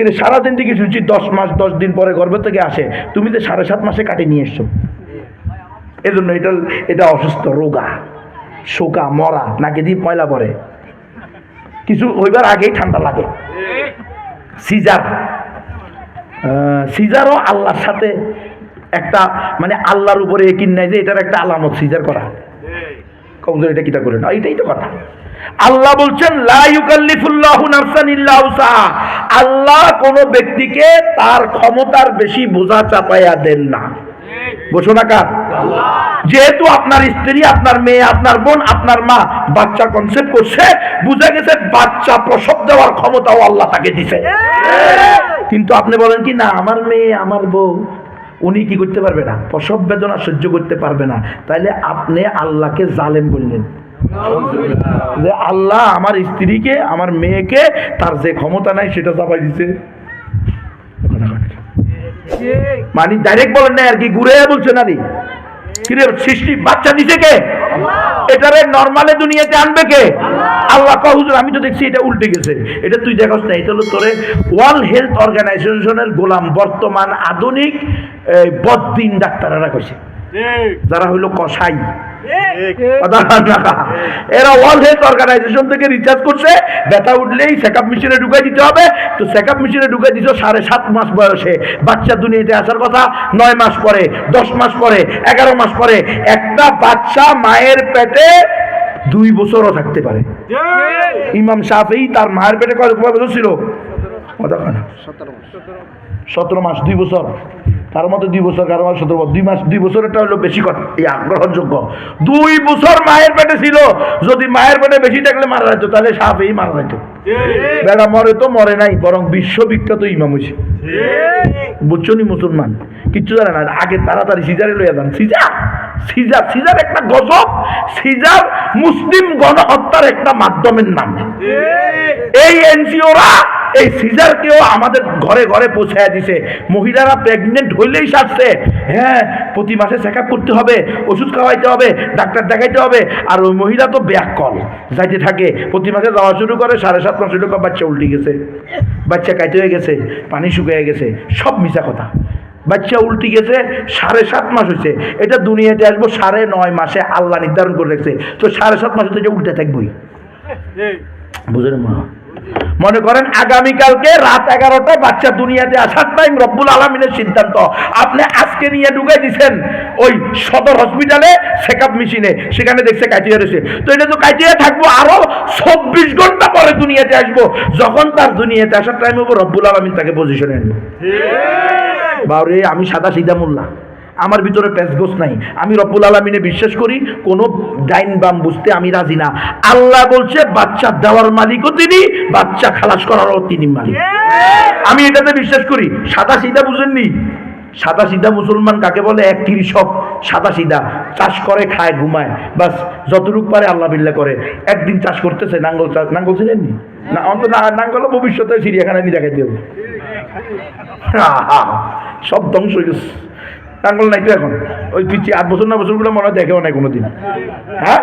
কিন্তু সারাদিন থেকে শুনছি দশ মাস, দশ দিন পরে গর্ভ থেকে আসে, তুমি তো সাড়ে সাত মাসে কাটে নিয়ে এসছো। এজন্য এটা এটা অসুস্থ, রোগা, শোকা, মরা, নাকি দিয়ে ময়লা পড়ে। কিছু হইবার আগেই ঠান্ডা লাগে। সিজার। সিজারও আল্লাহর সাথে একটা মানে আল্লাহর উপরে একিন নাই যে এটার একটা আলামত, সিজার করা। কমজোর, এটা কিটা করে না এটাই তো কথা। আল্লাহ বলছেন আল্লাহ কোন ব্যক্তিকে তার ক্ষমতার বেশি বোঝা চাপাইয়া দেন না। যেহেতু আপনার স্ত্রী, আপনার মেয়ে, আপনার বোন, আপনার মা বাচ্চা কনসেপ্ট করছে, বুঝা গেছে বাচ্চা প্রসব দেওয়ার ক্ষমতাও আল্লাহ তাকে দিছে। কিন্তু আপনি বলেন কি, না, আমার মেয়ে, আমার বউ উনি কি করতে পারবে না? প্রসব বেদনা সহ্য করতে পারবে না। তাইলে আপনি আল্লাহকে জালেম বললেন। যে আল্লাহ আমার স্ত্রীকে আমার মেয়েকে তার যে ক্ষমতা নাই সেটা চাপাই দিছে। মানে ডাইরেক্ট বলেন না আর কি ঘুরে বলছেন আরে কিরে সৃষ্টি বাচ্চা দিছে কে? এটারে নর্মালে দুনিয়াতে আনবে কে? আল্লাহ কহ হুজুর আমি তো দেখছি এটা উল্টে গেছে। এটা তুই দেখস না এটা হলো তোরে ওয়ার্ল্ড হেলথ অর্গানাইজেশনের গোলাম। বর্তমান আধুনিক বদ্দিন ডাক্তারেরা কইছে। যারা হইল না। এরা ওয়ার্ল্ড হেলথ অর্গানাইজেশন থেকে রিচার্জ করছে। ব্যথা উঠলেই চেকআপ মেশিনে ঢুকাই দিতে হবে। তো চেকআপ মেশিনে ঢুকাই দিছো সাড়ে সাত মাস বয়সে। বাচ্চা দুনিয়াতে আসার কথা নয় মাস পরে দশ মাস পরে এগারো মাস পরে একটা বাচ্চা মায়ের পেটে দুই বছরও থাকতে পারে। ইমাম সাফেই তার মায়ের পেটে কয় বছর ছিল? সতেরো মাস দুই বছর। তার মধ্যে দুই বছর কারও মাস সতেরো দুই মাস দুই বছরটা হলো বেশি গ্রহণযোগ্য দুই বছর মায়ের পেটে ছিল যদি মায়ের পেটে বেশি থাকলে মারা যেত তাহলে সাপেই মারা যেত বেড়া মরে তো মরে নাই বরং বিশ্ববিখ্যাত ইমাম হয়েছে। বুঝছ নি মুসলমান? কিচ্ছু জানে না আগে তাড়াতাড়ি সিজারে লইয়া যান। সিজার সিজার সিজার একটা গজব সিজার মুসলিম গণহত্যার একটা মাধ্যমের নাম। এই এনজিওরা এই সিজারকেও আমাদের ঘরে ঘরে পৌঁছায় দিছে। মহিলারা প্রেগনেন্ট হইলেই সারছে। হ্যাঁ প্রতি মাসে চেক করতে হবে ওষুধ খাওয়াইতে হবে ডাক্তার দেখাইতে হবে আর ওই মহিলা তো ব্যাক কল যাইতে থাকে। প্রতি মাসে যাওয়া শুরু করে সাড়ে সাত মাস হইল বাচ্চা উল্টে গেছে। বাচ্চা কাইতে হয়ে গেছে পানি শুকিয়ে গেছে সব মিশা কথা। বাচ্চা উল্টে গেছে সাড়ে সাত মাস হয়েছে এটা দুনিয়াতে আসব সাড়ে নয় মাসে আল্লাহ নির্ধারণ করে রেখেছে। তো সাড়ে সাত মাসে তো এটা উল্টে থাকবোই। বুঝলেন মা? মনে করেন আগামীকালকে রাত এগারোটায় বাচ্চা দুনিয়াতে আসার টাইম রব্বুল আলমিনের সিদ্ধান্ত। আপনি আজকে নিয়ে ঢুকাই দিছেন ওই সদর হসপিটালে চেক আপ মেশিনে সেখানে দেখছে কাইটিয়া রয়েছে। তো এটা তো কাইটিয়া থাকব আরও চব্বিশ ঘণ্টা পরে দুনিয়াতে আসব। যখন তার দুনিয়াতে আসার টাইম হব রব্বুল আলমিন তাকে পজিশনে আনব। বাউরে আমি সাদা সিধা মোল্লা। আমার ভিতরে প্যাসগোস নাই। আমি রব্বুল আলমিনে বিশ্বাস করি, কোনো ডাইন বাম বুঝতে আমি রাজি না। আল্লাহ বলছে, বাচ্চা দেওয়ার মালিকও তিনি, বাচ্চা খালাস করারও তিনি মালিক। আমি এটাতে বিশ্বাস করি, সাদা সিধা বুঝেননি? সাদা সিধা মুসলমান কাকে বলে? এক কৃষক সাদা সিধা। চাষ করে, খায়, ঘুমায়। বাস, যতটুক পারে আল্লাহ বিল্লা করে। একদিন চাষ করতেছে, নাঙ্গল চাষ নাঙ্গল ছিলেননি? না, অন্তত না- নাঙ্গল ভবিষ্যতে চিড়িয়াখানায় নিয়ে দেখাই দেবো সব ধ্বংস হয়ে গেছে। নাঙ্গল নাই তো এখন। ওই পিছিয়ে আট বছর না বছরগুলো মনে হয় দেখেও নাই কোনোদিন। হ্যাঁ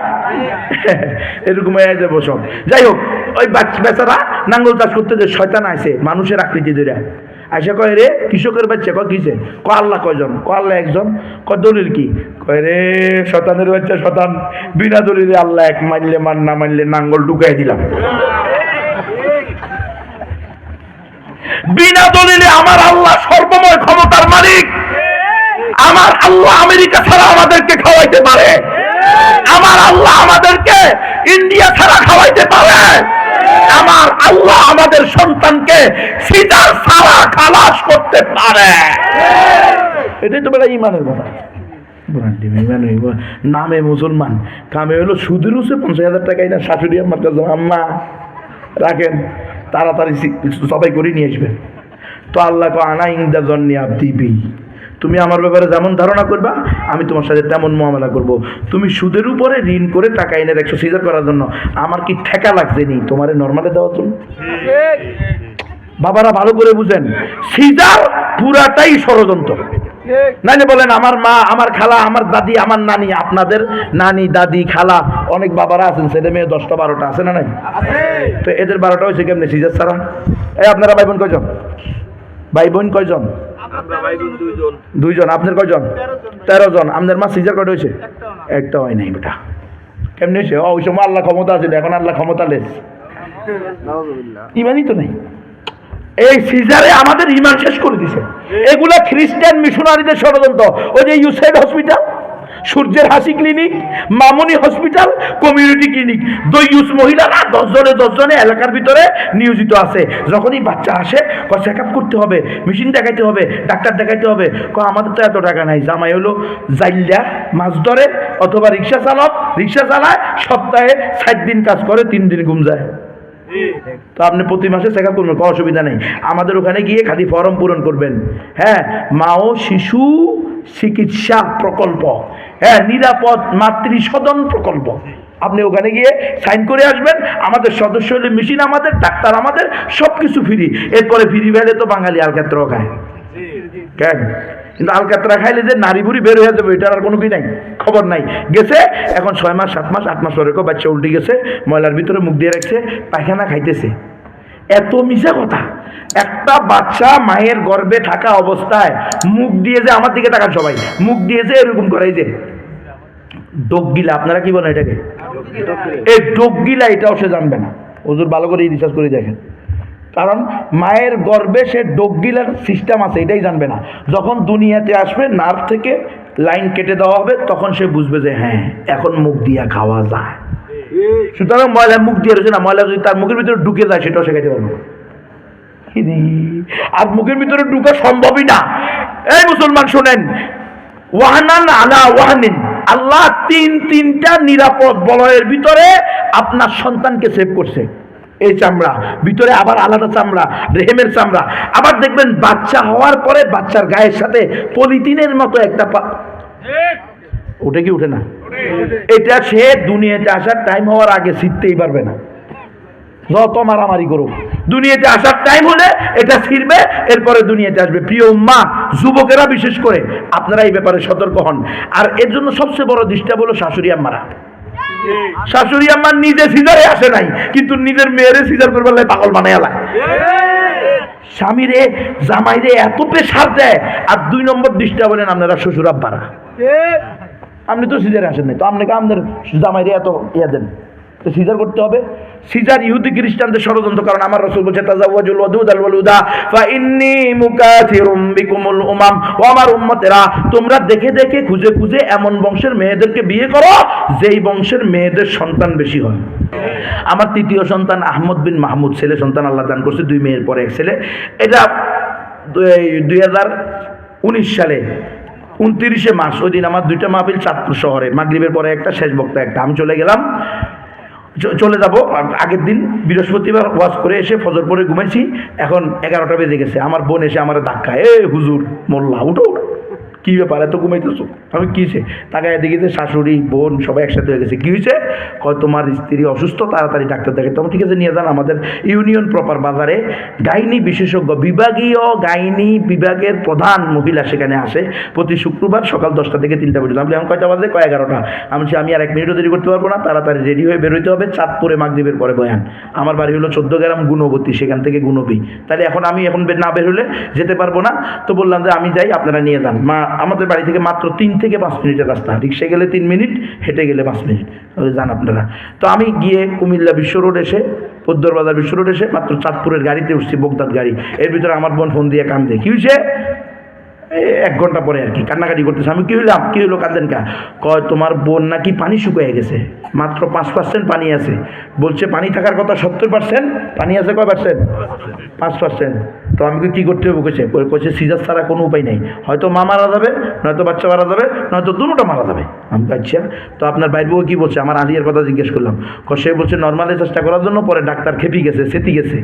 এরকম হয়ে যাব যাই হোক, ওই বেচারা নাঙ্গল চাষ করতে যে শয়তান আছে মানুষের আকৃতি ধরে। আইসা কয়, রে, কৃষকের বাচ্চা কয়, কিসে? ক আল্লাহ কয়জন? ক আল্লাহ একজন। ক দলিল কি? কয়, রে শতানের বাচ্চা শতান বিনা দলিলে আল্লাহ এক মানলে মান না মানলে নাঙ্গল ঢুকাই দিলাম। বিনা দলিলে আমার আল্লাহ সর্বময় আল্লাহ আমেরিকা ছাড়া আমাদেরকে খাওয়াইতে পারে। আমার আল্লাহ আমাদেরকে ইন্ডিয়া ছাড়া খাওয়াইতে পারে। আমার আল্লাহ আমাদের সন্তানকে সিজার ছাড়া খালাস করতে পারে। এটাই তো বেড়া ইমানের কথা। নামে মুসলমান, কামে হলো সুদের উসে পঞ্চাশ হাজার টাকাই না শাশুড়ি আমার কাছে আম্মা, রাখেন, তাড়াতাড়ি সবাই করে নিয়ে আসবেন। তো আল্লাহ আনা ইংদা জন্নি আব্দি বি তুমি আমার ব্যাপারে যেমন ধারণা করবা, আমি তোমার সাথে তেমন মোকাবেলা করব। তুমি সুদের উপরে ঋণ করে টাকা এনে একশো সিজার করার জন্য। আমার কি ঠেকা লাগছে নি? তোমারে নর্মালে দেওয়ার জন্য? বাবারা ভালো করে বুঝেন সিজার পুরাটাই ষড়যন্ত্র। নানি বলেন, আমার মা, আমার খালা, আমার দাদি, আমার নানি, আপনাদের নানি, দাদি, খালা, অনেক বাবারা আছেন, ছেলে মেয়ে দশটা, বারোটা আছে না নাই? তো এদের বারোটা হয়েছে কেমনি সিজার ছাড়া? এই আপনারা ভাই বোন কয়জন? ভাই বোন কয়জন? দুইজন। আপনার কয়জন? তেরো জন আপনার মা সিজার কয়টা হয়েছে? একটা হয় নাই বেটা। কেমনি হয়েছে? ও ওই সময় আল্লাহ ক্ষমতা আছে এখন আল্লাহ ক্ষমতা লেস। ইমানই তো নেই। এই সিজারে আমাদের ইমান শেষ করে দিছে। এগুলা খ্রিস্টান মিশনারিদের ষড়যন্ত্র। ওই যে ইউসাইড হসপিটাল? সূর্যের হাসি ক্লিনিক মামুনি হসপিটাল কমিউনিটি ক্লিনিক ইউস মহিলারা দশজনে দশজনে এলাকার ভিতরে নিয়োজিত আছে। যখনই বাচ্চা আসে ক চেক আপ করতে হবে মেশিন দেখাইতে হবে, ডাক্তার দেখাইতে হবে। ক আমাদের তো এত টাকা নাই। জামাই হলো জাইল্লা মাছ ধরে অথবা রিক্সা চালক, রিক্সা চালায় সপ্তাহে ষাট দিন কাজ করে, তিন দিন ঘুম যায়। তো আপনি প্রতি মাসে চেক আপ করবেন কোনো অসুবিধা নেই। আমাদের ওখানে গিয়ে খালি ফর্ম পূরণ করবেন। হ্যাঁ মা ও শিশু চিকিৎসা প্রকল্প। হ্যাঁ নিরাপদ মাতৃ সদন প্রকল্প। আপনি ওখানে গিয়ে সাইন করে আসবেন। আমাদের সদস্য হলে মেশিন আমাদের ডাক্তার আমাদের সব কিছু ফ্রি। এরপরে ফ্রি ভ্যালে তো বাঙালি আর আলকাত্র খায়। কেন? কিন্তু আলকাতরা খাইলে যে নারী বুড়ি বের হয়ে যাবে, এটার আর কোনো কি নাই? খবর নাই। গেছে, এখন ছয় মাস, সাত মাস, আট মাস পরে বাচ্চা উল্টে গেছে, ময়লার ভিতরে মুখ দিয়ে রাখছে, পায়খানা খাইতেছে। এত মিশা কথা। একটা বাচ্চা মায়ের গর্ভে থাকা অবস্থায় মুখ দিয়ে যে আমার দিকে তাকান সবাই, মুখ দিয়ে যে এরকম করাই যে ডোক গিলা আপনারা কি বলেন এটাকে? এই ডোক গিলা এটাও সে জানবে না। ওজুর ভালো করে রিসার্চ করে দেখেন। কারণ মায়ের গর্ভে সে ডোকগিলার সিস্টেম আছে, এটাই জানবে না। যখন দুনিয়াতে আসবে নার্ভ থেকে লাইন কেটে দেওয়া হবে, তখন সে বুঝবে যে হ্যাঁ এখন মুখ দিয়া খাওয়া যায়। সুতরাং ময়লা মুখ দিয়ে রয়েছে না, ময়লা যদি তার মুখের ভিতরে ঢুকে যায়, সেটাও শেখাতে পারব আর মুখের ভিতরে ঢুকা সম্ভবই না। এই মুসলমান শোনেন, ওয়াহানান আলা ওয়াহানিন। আল্লাহ তিন তিনটা নিরাপদ বলয়ের ভিতরে আপনার সন্তানকে সেভ করছে। এই চামড়া, ভিতরে আবার আলাদা চামড়া, রেহেমের চামড়া। আবার দেখবেন বাচ্চা হওয়ার পরে বাচ্চার গায়ের সাথে পলিথিনের মতো একটা পা- উঠে কি উঠে না? এটা সে দুনিয়াতে আসার টাইম হওয়ার আগে শিখতেই পারবে না। যত মারামারি করুক। দুনিয়াতে আসার টাইম হলে এটা ছিড়বে, এরপরে দুনিয়াতে আসবে। প্রিয় মা যুবকেরা বিশেষ করে, আপনারা এই ব্যাপারে সতর্ক হন। আর এর জন্য সবচেয়ে বড় দৃষ্টা হলো শাশুড়ি আম্মারা। শাশুড়ি আমার নিজে সিজারে আসে নাই কিন্তু নিজের মেয়েরে সিজার করবার লাগে পাগল বানায় আলায় স্বামীরে জামাইরে এত প্রেশার দেয় আর দুই নম্বর দৃষ্টা বলেন আপনারা শ্বশুর আব্বারা। আপনি তো সিজারে আসেন নাই তো আপনাকে আপনার জামাইরে এত ইয়ে দেন। তো সিজার করতে হবে। সিজার ইহুদি খ্রিস্টানদের ষড়যন্ত্র, কারণ আমার রসুল বলছে, তাজাওয়াজুল ওয়াদুদ আল ওয়ালুদা, ফা ইন্নী মুকাথিরুম বিকুমুল উমাম, ও আমার উম্মতেরা, তোমরা দেখে দেখে, খুঁজে খুঁজে এমন বংশের মেয়েদেরকে বিয়ে করো, যেই বংশের মেয়েদের সন্তান বেশি হয়। আমার তৃতীয় সন্তান আহমদ বিন মাহমুদ, ছেলে সন্তান আল্লাহ দান করছে, দুই মেয়ের পরে এক ছেলে। এটা দুই- সালে, উনত্রিশে মার্চ, ওই দিন আমার দুইটা মাহফিল চাঁদপুর শহরে, মাগরিবের পরে একটা শেষ বক্তা একটা। আমি চলে গেলাম। চলে যাব। আগের দিন বৃহস্পতিবার ওয়াজ করে এসে ফজর পরে ঘুমাইছি। এখন এগারোটা বেজে গেছে। আমার বোন এসে আমার ধাক্কা এ হুজুর, মোল্লা, উঠো উঠো। কি ব্যাপার? এত ঘুমাইতেছো? আমি কি হয়েছে তাকে দেখি যে শাশুড়ি বোন সবাই একসাথে হয়ে গেছে। কী হয়েছে কয় তোমার স্ত্রী অসুস্থ তাড়াতাড়ি ডাক্তার দেখে তখন ঠিক আছে নিয়ে যান আমাদের ইউনিয়ন প্রপার বাজারে গাইনি বিশেষজ্ঞ বিভাগীয় গাইনি বিভাগের প্রধান মহিলা সেখানে আসে প্রতি শুক্রবার সকাল দশটা থেকে তিনটা পর্যন্ত। আমি বললাম, কয়টা বাজে? কয় এগারোটা। আমি আমি আর এক মিনিটও দেরি করতে পারব না তাড়াতাড়ি রেডি হয়ে বেরোতে হবে। চাঁদপুরে মাগদ্বীপের পরে বয়ান। আমার বাড়ি হলো চোদ্দ গ্রাম গুণবতী সেখান থেকে গুণবী। তাহলে এখন আমি এখন না বের হলে যেতে পারব না। তো বললাম যে আমি যাই আপনারা নিয়ে যান। মা আমাদের বাড়ি থেকে মাত্র তিন থেকে পাঁচ মিনিটের রাস্তা। রিক্সে গেলে তিন মিনিট, হেঁটে গেলে পাঁচ মিনিট। যান আপনারা। তো আমি গিয়ে কুমিল্লা বিশ্ব রোড এসে পদ্মর বাজার বিশ্ব রোড এসে মাত্র চাঁদপুরের গাড়িতে উঠছি, বোগদাদ গাড়ি। এর ভিতরে আমার বোন ফোন দিয়ে কান্দে কি হয়েছে এক ঘণ্টা পরে আর কি, কান্নাকাটি করতেছে। আমি কি হইলাম? কি হইল কাঁদেন কা? কয়, তোমার বোন নাকি পানি শুকিয়ে গেছে। মাত্র পাঁচ পার্সেন্ট পানি আছে। বলছে, পানি থাকার কথা সত্তর পার্সেন্ট পানি আছে কয় পার্সেন্ট পাঁচ পার্সেন্ট তো আমি কি করতে হবে কেছে কইছে, সিজার ছাড়া কোনো উপায় নেই। হয়তো মা মারা যাবে, নয়তো বাচ্চা মারা যাবে, নয়তো দুটোটা মারা যাবে। আমি আচ্ছা। তো আপনার বাইর বউ কি বলছে? আমার আলিয়ার কথা জিজ্ঞেস করলাম। সে বলছে, নর্মালি চেষ্টা করার জন্য পরে ডাক্তার খেপি গেছে, সেতি গেছে।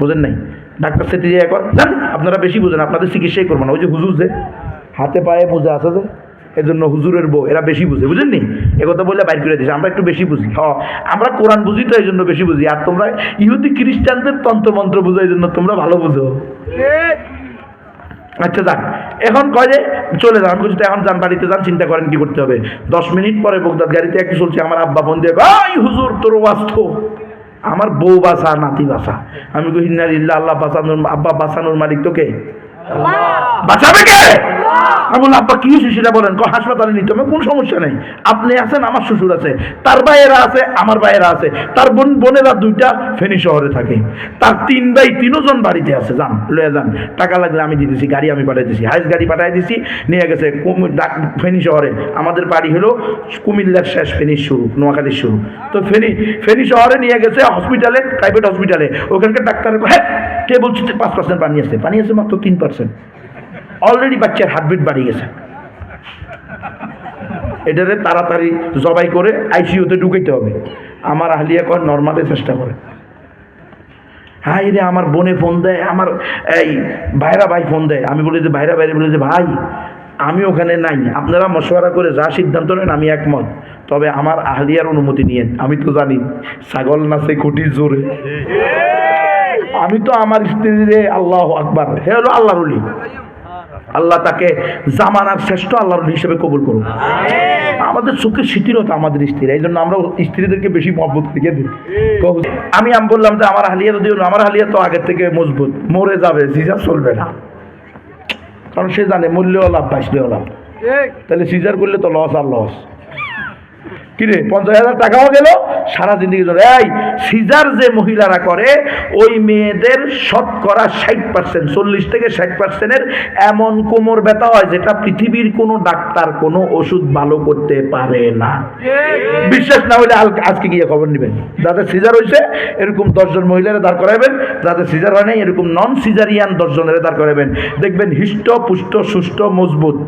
বুঝেন নাই? ডাক্তার সেটি যে এখন জান আপনারা বেশি বুঝেন আপনাদের চিকিৎসাই করব না। ওই যে হুজুর যে হাতে পায়ে মোজা আছে যে এই জন্য হুজুরের বউ এরা বেশি বুঝে বুঝেন নি কথা বলে বাইর করে দিয়েছে আমরা একটু বেশি বুঝি। হ আমরা কোরআন বুঝি তো এই জন্য বেশি বুঝি আর তোমরা ইহুদি খ্রিস্টানদের তন্ত্রমন্ত্র বুঝো এই জন্য তোমরা ভালো বুঝো। আচ্ছা যাক এখন কয় যে চলে যান আমি বলছি, "তো এখন যান বাড়িতে যান চিন্তা করেন কি করতে হবে। দশ মিনিট পরে বগদাদ গাড়িতে একটু চলছে আমার আব্বা ফোন দিয়ে হুজুর তোর বাস্ত আমার বউ বাসা নাতি বাসা। আমি ইল্লা আল্লাহ বাসানোর আব্বা বাসানোর মালিক তোকে? বাঁচাবে কে? আমি বললাম আব্বা কি হয়েছে সেটা বলেন? হাসপাতালে নিতে হবে, কোন সমস্যা নেই। আপনি আছেন, আমার শ্বশুর আছে। তার ভাইয়েরা আছে, আমার ভাইয়েরা আছে। তার বোন, বোনেরা দুইটা ফেনী শহরে থাকে। তার তিন ভাই তিনজন বাড়িতে আছে, যান, লয়ে যান। টাকা লাগলে আমি দিতেছি, গাড়ি আমি পাঠাই দিছি, হাইস গাড়ি পাঠাই দিছি, নিয়ে গেছে ফেনী শহরে। আমাদের বাড়ি হলো কুমিল্লার শেষ ফেনীর শুরু, নোয়াখালীর শুরু। তো ফেনী ফেনী শহরে নিয়ে গেছে হসপিটালে প্রাইভেট হসপিটালে ওখানকার ডাক্তার হ্যাঁ কে বলছে পাঁচ পার্সেন্ট পানি আছে পানি আছে মাত্র তিন পার্সেন্ট অলরেডি বাচ্চার হার্টবিট বাড়িয়ে গেছে। এটারে তাড়াতাড়ি জবাই করে আইসিইউতে ঢুকাইতে হবে। আমার আহলিয়া কর নর্মালে চেষ্টা করে। হাই রে আমার বোনে ফোন দেয়, আমার এই ভাইরা ভাই ফোন দেয়। আমি বলি যে, ভাইরা বাইরে বলে যে, ভাই, আমি ওখানে নাই। আপনারা মশওয়ারা করে যা সিদ্ধান্ত নেন, আমি একমত। তবে আমার আহলিয়ার অনুমতি নিয়েন। আমি তো জানি, ছাগল নাচে খুঁটির জোরে। আমি তো আমার স্ত্রীরে আল্লাহ আকবার। হে হলো আল্লাহর উলি আল্লাহ তাকে জামানার শ্রেষ্ঠ আল্লাহর হিসেবে কবুল করুন আমাদের চোখের শিথিলতা আমাদের স্ত্রী এই জন্য আমরা স্ত্রীদেরকে বেশি মজবুত থেকে দিই। আমি আমি বললাম যে আমার হালিয়া যদি আমার হালিয়া তো আগের থেকে মজবুত মরে যাবে সিজার চলবে না। কারণ সে জানে মূল্যও লাভ বাঁচলেও লাভ। তাহলে সিজার করলে তো লস আর লস কিরে, পঞ্চাশ হাজার টাকাও গেল, সারা জিন্দগি ধরে। এই, সিজার যে মহিলারা করে, ওই মেয়েদের শতকরা ষাট পার্সেন্ট চল্লিশ থেকে ষাট পার্সেন্টের এমন কোমর ব্যথা হয় যেটা পৃথিবীর কোনো ডাক্তার কোনো ওষুধ ভালো করতে পারে না। বিশ্বাস না হলে আজকে গিয়ে খবর নেবেন। যাদের সিজার হয়েছে এরকম দশজন মহিলারা দাঁড় করাবেন যাদের সিজার হয় নাই, এরকম নন সিজারিয়ান দশজনের দাঁড় করাবেন দেখবেন হিষ্ট, পুষ্ট সুস্থ মজবুত।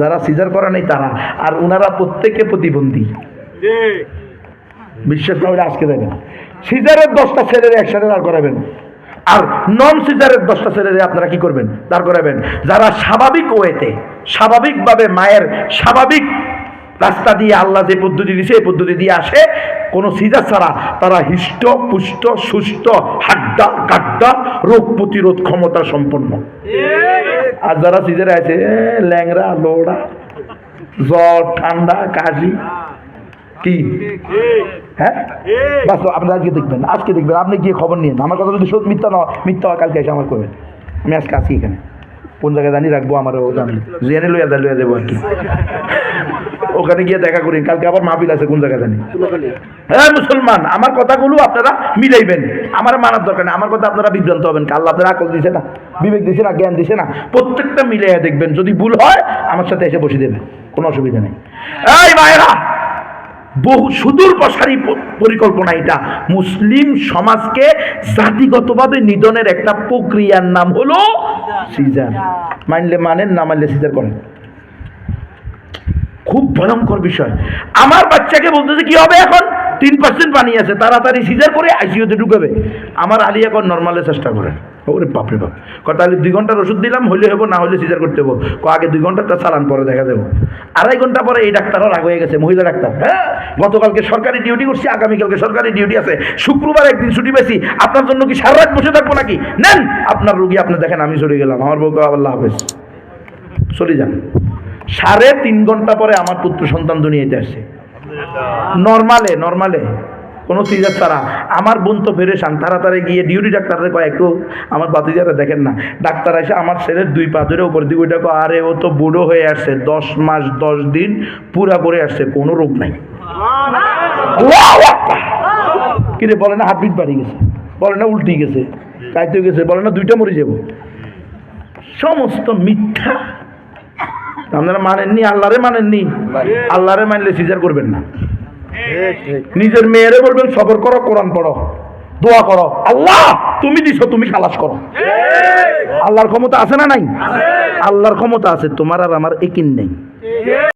যারা সিজার করা নেই তারা। আর ওনারা প্রত্যেকে প্রতিবন্ধী। বিশ্বাস না হলে আজকে দেখেন। সিজারের দশটা ছেলের একসাথে দাঁড় করাবেন। আর নন সিজারের দশটা ছেলেরে আপনারা কি করবেন? দাঁড় করাবেন। যারা স্বাভাবিক ওয়েতে, স্বাভাবিকভাবে মায়ের স্বাভাবিক রাস্তা দিয়ে আল্লাহ যে পদ্ধতি দিয়েছে এই পদ্ধতি দিয়ে আসে, কোনো সিজার ছাড়া তারা হিষ্ট, পুষ্ট, সুস্থ, হাড্ডা কাড্ডা রোগ প্রতিরোধ ক্ষমতা সম্পন্ন। আর যারা সিজারে আছে ল্যাংরা লোড়া, জ্বর, ঠান্ডা, কাশি কি? হ্যাঁ? আজকে দেখবেন আজকে দেখবেন, আপনি গিয়ে খবর আমার কথা যদি সত্যি মিথ্যা না, মিথ্যা হয়, কালকে এসে আমার করবেন আমি আজকে আসি এখানে। কোন জায়গায় জানি রাখব জানলে জেনে। লইয়া লইয়া দেবো আর কি। ওখানে গিয়ে দেখা করি, কালকে আবার আছে, কোন জায়গায় জানি। হ্যাঁ মুসলমান, আমার কথাগুলো আপনারা মিলাইবেন। আমার মানার দরকার নেই, আমার কথা আপনারা বিভ্রান্ত হবেন কাল আপনারা আকল দিছে না, বিবেক দিছে না, জ্ঞান দিছে না। প্রত্যেকটা মিলাইয়া দেখবেন, যদি ভুল হয়, আমার সাথে এসে বসে দেবেন, কোনো অসুবিধা নেই। এই মায়েরা বহু সুদূর প্রসারী পরিকল্পনা এটা। মুসলিম সমাজকে জাতিগতভাবে নিধনের একটা প্রক্রিয়ার নাম হলো সিজার। মানলে মানেন, না মানলে সিজার করেন। খুব ভয়ঙ্কর বিষয়। আমার বাচ্চাকে বলতেছে, কি হবে এখন? তিন পার্সেন্ট পানি আছে, তাড়াতাড়ি সিজার করে আইসিইউতে ঢুকাবে। আমার আলী এখন নর্মালে চেষ্টা করে ওরে বাপরে বাপ। ক তাহলে দুই ঘণ্টার ওষুধ দিলাম, হইলে হব না হলে সিজার করতে হব ক আগে দুই ঘন্টাটা চালান পরে দেখা দেবো। আড়াই ঘণ্টা পরে এই ডাক্তারও রাগ হয়ে গেছে, মহিলা ডাক্তার। হ্যাঁ গতকালকে সরকারি ডিউটি করছি, আগামীকালকে সরকারি ডিউটি আছে। শুক্রবার একদিন ছুটি পেয়েছি। আপনার জন্য কি সারা রাত বসে থাকব নাকি? নেন, আপনার রুগী, আপনি দেখেন, আমি চলে গেলাম। আমার বউকে আল্লাহ হাফেজ। চলে যান। সাড়ে তিন ঘণ্টা পরে আমার পুত্র সন্তান দুনিয়াতে আসছে। নর্মালে নর্মালে। কোনো সিজার ছাড়া আমার বোন তো ফেরেশান তাড়াতাড়ি গিয়ে ডিউটি ডাক্তারের কয়, একটু আমার বাতিজারা দেখেন না। ডাক্তার এসে আমার ছেলের দুই পা ধরে উপর দিকে ওইটা আরে, ও তো বুড়ো হয়ে আসছে, দশ মাস, দশ দিন পুরা করে আসছে, কোনো রোগ নাই! কিরে, বলে না হার্টবিট বাড়ি গেছে, বলে না উল্টি গেছে, কাইতে গেছে, বলে না দুইটা মরে যাব। সমস্ত মিথ্যা। আপনারা মানেননি, আল্লাহরে মানেননি, আল্লাহরে মানলে সিজার করবেন না। নিজের মেয়েরে বলবেন সবর করো কোরআন পড়ো দোয়া করো। আল্লাহ তুমি দিছো তুমি খালাস করো। আল্লাহর ক্ষমতা আছে না নাই? আল্লাহর ক্ষমতা আছে তোমার আর আমার একিন নেই।